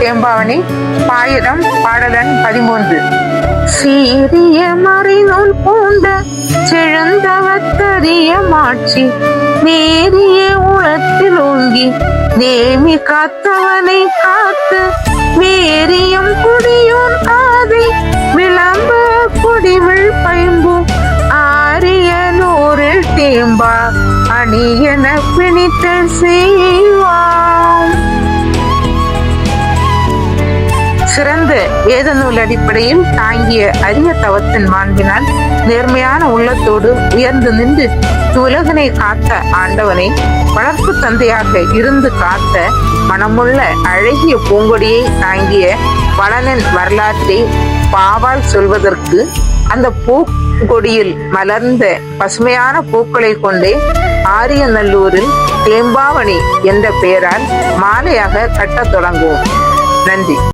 தேம்பாவணி பாயிரம் பாடலன் பதிமூன்று. சீரிய மறைநூல் பூண்ட செழுந்தவத்தறிய மாட்சி நேரிய உளத்தில் ஓங்கி நேமி காத்தவனை காத்து வேரியம் குடியோன் காதை விளம்ப குடிவிழ் பைம்பும் ஆரிய நூறில் தேம்பா அணியன பிணித்த செய்வாம் சிறந்த வேத நூல் அடிப்படையில் தாங்கிய அரிய தவத்தின் மாண்பினால் நேர்மையான உள்ளத்தோடு உயர்ந்து நின்று உலகனை காத்த ஆண்டவனை வளர்ப்பு தந்தையாக இருந்து காத்த மனமுள்ள அழகிய பூங்கொடியை தாங்கிய வளனன் வரலாற்றை பாவால் சொல்வதற்கு அந்த பூங்கொடியில் மலர்ந்த பசுமையான பூக்களை கொண்டே ஆரியநல்லூரில் தேம்பாவணி என்ற பெயரால் மாலையாக கட்டத் தொடங்குவோம். நன்றி.